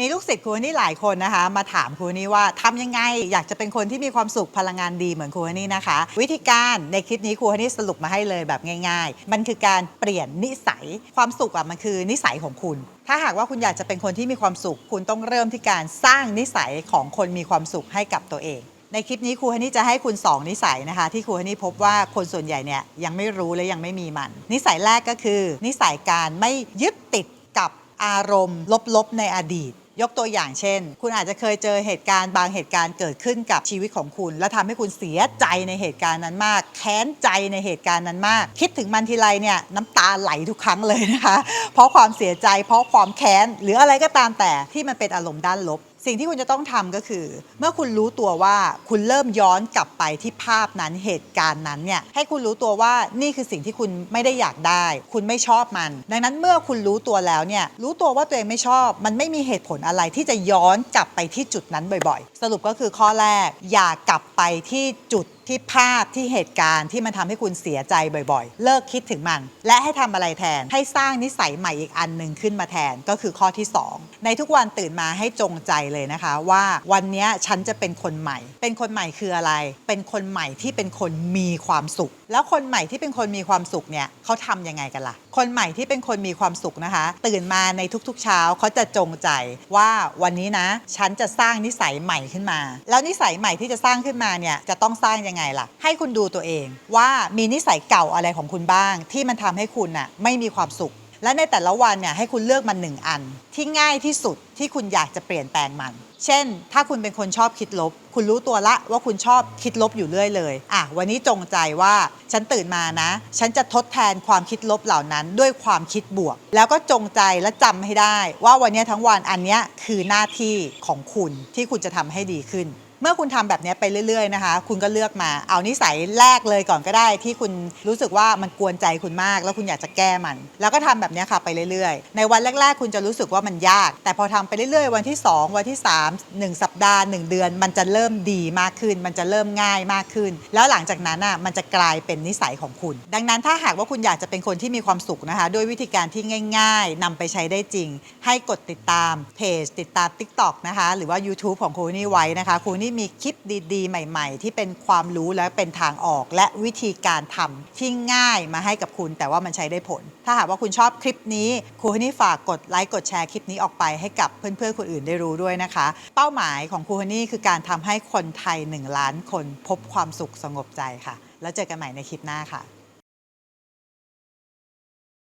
มีลูกศิษย์ครูนี่หลายคนนะคะ มาถามครูนี่ว่าทำยังไง อยากจะเป็นคนที่มีความสุขพลังงานดีเหมือนครูนี่นะคะ วิธีการในคลิปนี้ครูนี่สรุปมาให้เลยแบบง่าย ๆ มันคือการเปลี่ยนนิสัยความสุขอะมันคือนิสัยของคุณ ถ้าหากว่าคุณอยากจะเป็นคนที่มีความสุข คุณต้องเริ่มที่การสร้างนิสัยของคนมีความสุขให้กับตัวเอง ในคลิปนี้ครูฮันนี่จะให้คุณ 2 นิสัยนะคะ ที่ครูฮันนี่พบว่าคนส่วนใหญ่เนี่ยยังไม่รู้และยังไม่มีมัน นิสัยแรกก็คือ นิสัยการไม่ยึดติดกับอารมณ์ ลบๆในอดีต ยกตัวอย่างเช่น คุณอาจจะเคยเจอเหตุการณ์บางเหตุการณ์เกิดขึ้นกับชีวิตของคุณ แล้วทำให้คุณเสียใจในเหตุการณ์นั้นมาก แค้นใจในเหตุการณ์นั้นมาก คิดถึงมันทีไรเนี่ยน้ำตาไหลทุกครั้งเลยนะคะ เพราะความเสียใจ เพราะความแค้น หรืออะไรก็ตามแต่ที่มันเป็นอารมณ์ด้านลบ สิ่งที่คุณจะต้องทำก็คือ เมื่อคุณรู้ตัวว่าคุณเริ่มย้อนกลับไปที่ภาพนั้นเหตุการณ์นั้นเนี่ยให้คุณรู้ตัวว่านี่คือสิ่งที่คุณไม่ได้อยากได้ คุณไม่ชอบมัน ดังนั้นเมื่อคุณรู้ตัวแล้วเนี่ยรู้ตัวว่าตัวเองไม่ชอบ มันไม่มีเหตุผลอะไรที่จะย้อนกลับไปที่จุดนั้นบ่อยๆ สรุปก็คือข้อแรกอย่ากลับไปที่จุด ที่ภาพที่เหตุการณ์ที่มันทำให้คุณเสียใจบ่อยๆ เลิกคิดถึงมัน และให้ทำอะไรแทน ให้สร้างนิสัยใหม่อีกอันหนึ่งขึ้นมาแทนก็คือข้อที่ 2 ในทุกวันตื่นมาให้จงใจเลยนะคะ ว่าวันเนี้ยฉันจะเป็นคนใหม่ เป็นคนใหม่คืออะไร เป็นคนใหม่ที่เป็นคนมีความสุข แล้วคนใหม่ที่เป็นคนมีความสุขเนี่ยเขาทำยังไงกันล่ะ คนใหม่ที่เป็นคนมีความสุขนะคะ ตื่นมาในทุกๆเช้าเขาจะจงใจว่าวันนี้นะ ฉันจะสร้างนิสัยใหม่ขึ้นมา แล้วนิสัยใหม่ที่จะสร้างขึ้นมาเนี่ยจะต้องสร้างยังไงล่ะ ให้คุณดูตัวเองว่ามีนิสัยเก่าอะไรของคุณบ้าง ที่มันทำให้คุณน่ะไม่มีความสุข และในแต่ละวันเนี่ยให้คุณเลือกมันหนึ่งอัน ที่ง่ายที่สุดที่คุณอยากจะเปลี่ยนแปลงมัน เช่น ถ้าคุณเป็นคนชอบคิดลบ คุณรู้ตัวละว่าคุณชอบคิดลบอยู่เรื่อยเลยอะวันนี้จงใจว่าฉันตื่นมานะ ฉันจะทดแทนความคิดลบเหล่านั้น ด้วยความคิดบวก แล้วก็จงใจและจำให้ได้ ว่าวันนี้ทั้งวันอันนี้คือหน้าที่ของคุณที่คุณจะทำให้ดีขึ้น เมื่อคุณทำแบบนี้ไปเรื่อยๆนะคะ คุณก็เลือกมา เอานิสัยแรกเลยก่อนก็ได้ที่คุณรู้สึกว่ามันกวนใจคุณมาก แล้วคุณอยากจะแก้มัน แล้วก็ทำแบบนี้ค่ะไปเรื่อยๆ ในวันแรก ๆ คุณจะรู้สึกว่ามันยาก แต่พอทำไปเรื่อยๆ วันที่ 2 วันที่ 3 1 สัปดาห์ 1 เดือน มันจะเริ่มดีมากขึ้น มันจะเริ่มง่ายมากขึ้น แล้วหลังจากนั้นอะมันจะกลายเป็นนิสัยของคุณ ดังนั้นถ้าหากว่าคุณอยากจะเป็นคนที่มีความสุขนะคะด้วยวิธีการที่ง่าย ๆนำไปใช้ได้จริง ให้กดติดตามเพจติดตาม TikTok นะคะหรือว่า YouTube ของคนี่ไว้นะคะคนี่มีคลิปดีๆ ใหม่ ๆ ที่เป็นความรู้และเป็นทางออก และวิธีการทำที่ง่ายมาให้กับคุณ แต่ว่ามันใช้ได้ผล ถ้าหากว่าคุณชอบคลิปนี้ครูฮันนี่ฝากกดไลค์กดแชร์คลิปนี้ออกไปให้กับเพื่อนๆคนอื่นได้รู้ด้วยนะคะ เป้าหมายของครูฮันี่คือการทำให้คนไทย 1 ล้านคนพบความสุขสงบใจค่ะ แล้วเจอกันใหม่ในคลิปหน้าค่ะ